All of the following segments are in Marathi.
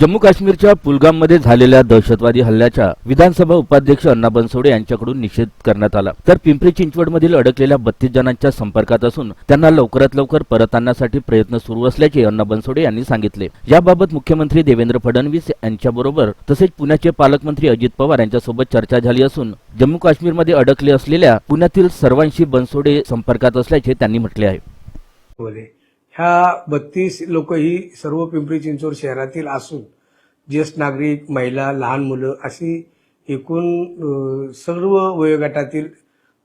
जम्मू काश्मीरच्या पुलगाममध्ये झालेल्या दहशतवादी हल्ल्याच्या विधानसभा उपाध्यक्ष अण्णा बनसोडे यांच्याकडून निषेध करण्यात आला. तर पिंपरी चिंचवडमधील अडकलेल्या बत्तीस जणांच्या संपर्कात असून त्यांना लवकरात लवकर परत आणण्यासाठी प्रयत्न सुरू असल्याचे अण्णा बनसोडे यांनी सांगितले. याबाबत मुख्यमंत्री देवेंद्र फडणवीस यांच्याबरोबर तसेच पुण्याचे पालकमंत्री अजित पवार यांच्यासोबत चर्चा झाली असून जम्मू काश्मीरमध्ये अडकले असलेल्या पुण्यातील सर्वांशी बनसोडे संपर्कात असल्याचे त्यांनी म्हटले आहे. ह्या बत्तीस लोक ही सर्व पिंपरी चिंचवड शहरातील असून ज्येष्ठ नागरिक महिला लहान मुलं अशी एकूण सर्व वयोगटातील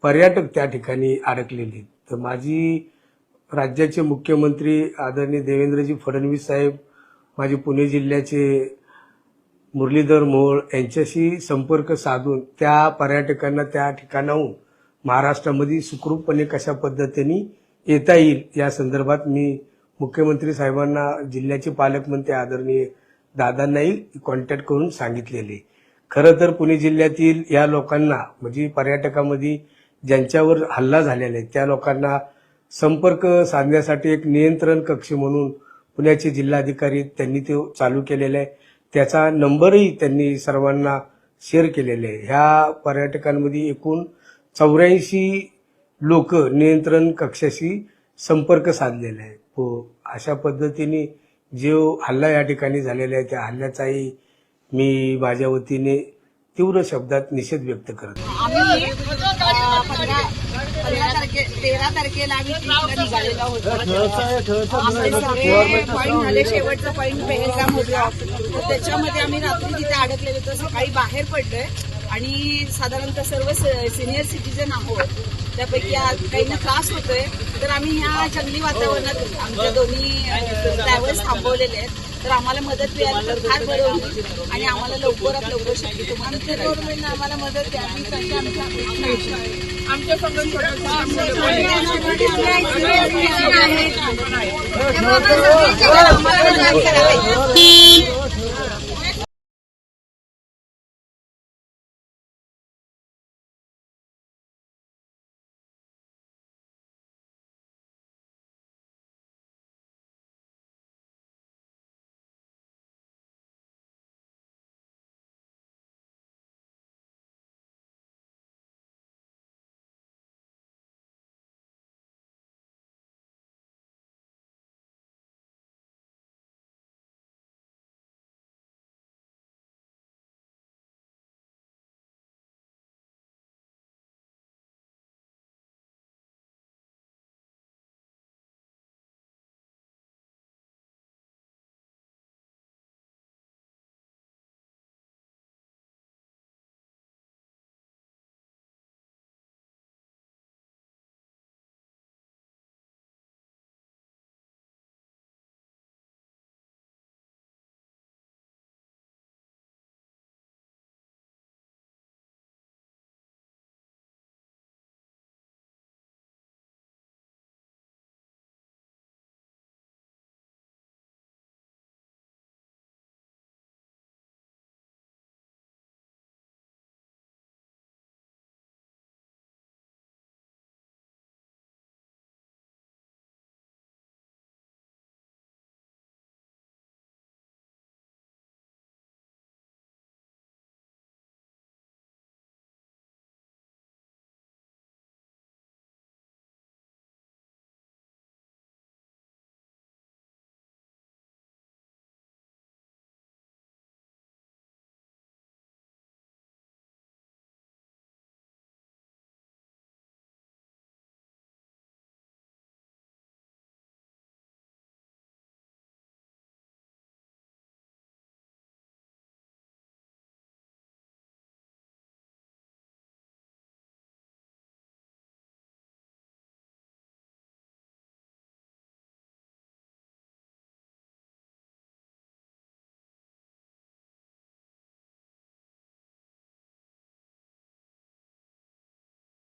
पर्यटक त्या ठिकाणी अडकलेले तर माझी राज्याचे मुख्यमंत्री आदरणीय देवेंद्रजी फडणवीस साहेब माझे पुणे जिल्ह्याचे मुरलीधर मोहोळ यांच्याशी संपर्क साधून त्या पर्यटकांना त्या ठिकाणाहून महाराष्ट्रामध्ये सुखरूपपणे कशा पद्धतीने येता येईल या संदर्भात मी मुख्यमंत्री साहेबांना जिल्ह्याचे पालकमंत्री आदरणीय दादांनाही कॉन्टॅक्ट करून सांगितलेले. खरं तर पुणे जिल्ह्यातील या लोकांना म्हणजे पर्यटकामध्ये ज्यांच्यावर हल्ला झालेला आहे त्या लोकांना संपर्क साधण्यासाठी एक नियंत्रण कक्ष म्हणून पुण्याचे जिल्हाधिकारी त्यांनी तो चालू केलेला आहे. त्याचा नंबरही त्यांनी सर्वांना शेअर केलेले आहे. ह्या पर्यटकांमध्ये एकूण चौऱ्याऐंशी लोक नियंत्रण कक्षाशी संपर्क साधलेला आहे हो अशा पद्धतीने जो हल्ला या ठिकाणी झालेला आहे त्या हल्ल्याचाही मी माझ्या वतीने तीव्र शब्दात निषेध व्यक्त करतो. आम्ही अ, पंधरा पंधरा तारखे तेरा तारखेला आम्ही ट्रिपला निघालेलो होतो आमचे सगळे पॉईंट झाले शेवटचं पॉईंट पेहलगाम होता. तर त्याच्यामध्ये आम्ही रात्री तिथे अडकलेलो होतो सकाळी बाहेर पडलोय. आणि साधारणतः सर्व सिनियर सिटीजन आहोत त्यापैकी आज काहींना त्रास होतोय तर आम्ही ह्या जंगली वातावरणात आमच्या दोन्ही ट्रॅव्हल्स थांबवलेले आहेत तर आम्हाला मदत मिळाली तर फार बरं होईल आणि आम्हाला लवकरात लवकर शक्य तुम्हाला गव्हर्नमेंटनं आम्हाला मदत द्यावी तशी आमच्या अपेक्षा संघटना करावी